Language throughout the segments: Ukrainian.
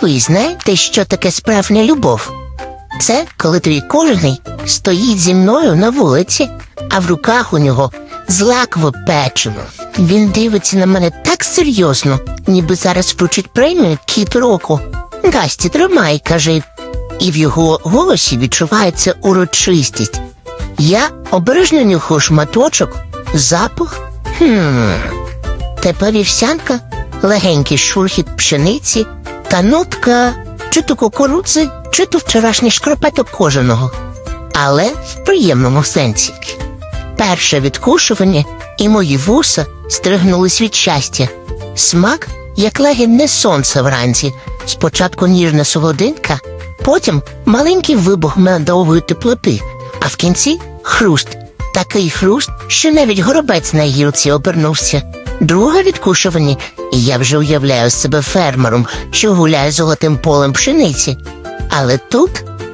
Ви знаєте, що таке справжня любов? Це коли твій кожний стоїть зі мною на вулиці, а в руках у нього злакове печиво. Він дивиться на мене так серйозно, ніби зараз вручить премію кіт року. Гасті, тримай, каже. І в його голосі відчувається урочистість. Я обережно нюхаю шматочок, запах. Хм. Тепер вівсянка, легенький шурхіт пшениці та нотка чи то кукурудзи, чи то вчорашній шкарпеток кожаного. Але в приємному сенсі. Перше відкушування і мої вуса стригнулись від щастя. Смак, як лагідне сонце вранці. Спочатку ніжна солодинка, потім маленький вибух медової теплоти, а в кінці хруст. Такий хруст, що навіть горобець на гілці обернувся. Друге відкушування, і я вже уявляю себе фермером, що гуляє золотим полем пшениці. Але тут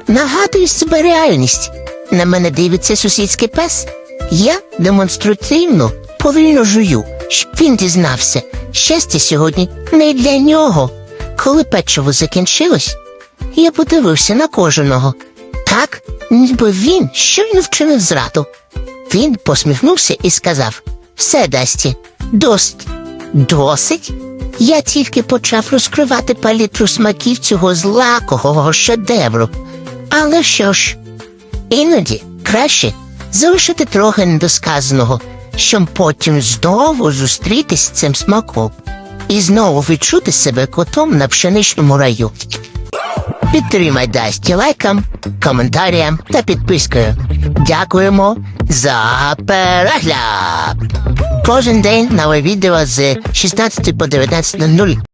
нагадую себе реальність. На мене дивиться сусідський пес. Я демонстративно повільно жую, щоб він дізнався. Щастя сьогодні не для нього. Коли печиво закінчилось, я подивився на кожного. Так, ніби він щойно вчинив зраду. Він посміхнувся і сказав: Все, Дасті, досить. Досить? Я тільки почав розкривати палітру смаків цього злакого шедевру. Але що ж, іноді краще залишити трохи недосказаного, щоб потім знову зустрітись з цим смаком і знову відчути себе котом на пшеничному раю. Підтримай Дасті лайком, коментарям та підпискою. Дякуємо за перегляд! Кожен день нове відео з 16 по 19.00.